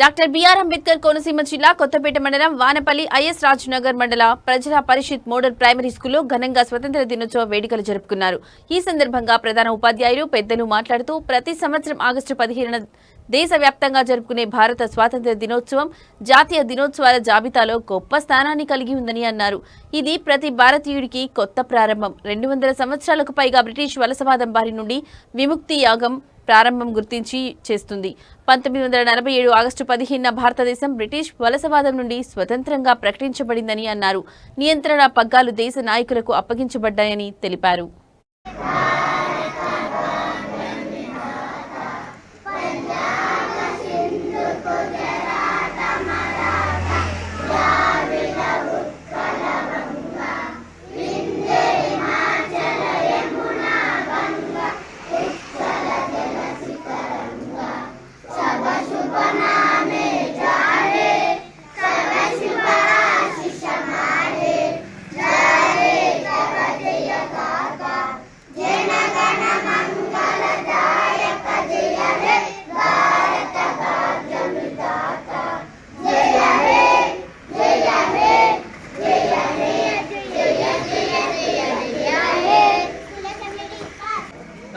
Doctor BR Ambedkar Konaseema జిల్లా కొత్తపేట మండలం Vanapalli is Rajnagar మండల ప్రజా పరిషత్ మోడల్ ప్రైమరీ స్కూల్లో ఘనంగా స్వతంత్ర దినోత్సవ వేడుకలు జరుపుకున్నారు. ఈ సందర్భంగా ప్రధాన ఉపాధ్యాయులు పెద్దలు మాట్లాడుతూ ప్రతి సంవత్సరం ఆగస్టు పదిహేనున దేశవ్యాప్తంగా జరుపుకునే భారత స్వాతంత్ర దినోత్సవం జాతీయ దినోత్సవాల జాబితాలో గొప్ప స్థానాన్ని కలిగి ఉందని అన్నారు. ఇది ప్రతి భారతీయుడికి కొత్త ప్రారంభం. రెండు వందల సంవత్సరాలకు పైగా బ్రిటిష్ వలసవాదం బారి నుండి విముక్తి యాగం ప్రారంభం గుర్తించి చేస్తుంది. పంతొమ్మిది వందల నలభై ఏడు ఆగస్టు పదిహేనున భారతదేశం బ్రిటిష్ వలసవాదం నుండి స్వతంత్రంగా ప్రకటించబడిందని అన్నారు నియంత్రణ పగ్గాలు దేశ నాయకులకు అప్పగించబడ్డాయని తెలిపారు.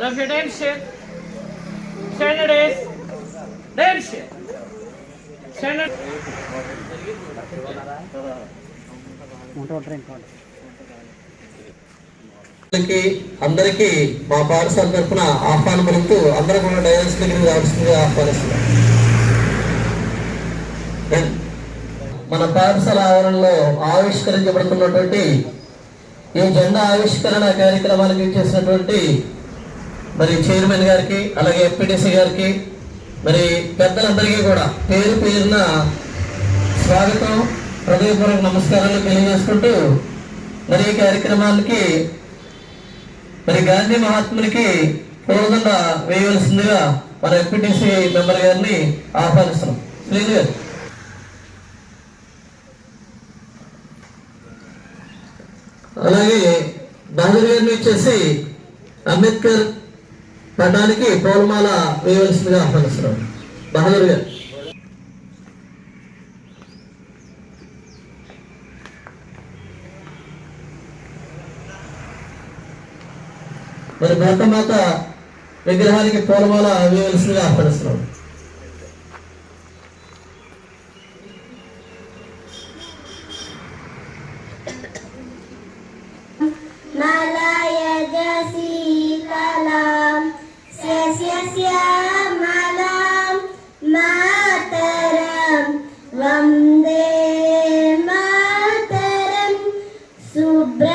Love your attention. Standard is attention. Standard. అందరికీ అందరికీ మా పాఠశాల తరఫున ఆహ్వానం పలుకుతూ అందరూ కూడా డైవర్స్ దగ్గరికి రావాల్సిందిగా ఆహ్వానిస్తున్నాం మన పాఠశాల ఆవరణలో ఆవిష్కరించబడుతున్నటువంటి ఈ జెండా ఆవిష్కరణ కార్యక్రమానికి చేసినటువంటి మరి చైర్మన్ గారికి అలాగే ఎంపీటీసీ గారికి మరి పెద్దలందరికీ కూడా పేరు పేరున స్వాగతం హృదయపూర్వక నమస్కారాలు తెలియజేసుకుంటూ మరి ఈ కార్యక్రమానికి మరి గాంధీ మహాత్మునికి పూలదండ వేయవలసిందిగా మన ఎంపీటీసీ మెంబర్ గారిని ఆహ్వానిస్తున్నాం. శ్రీను గారు. అలాగే బహదూర్ గారిని వచ్చేసి అంబేద్కర్ పడ్డానికి పూలమాల వేయవలసిందిగా ఆహ్వానిస్తున్నాం. బహదూర్ గారు. మరి భరతమాత విగ్రహానికి పూలమాల వేయవలసిందిగా ఆహ్వానిస్తున్నాం. Super.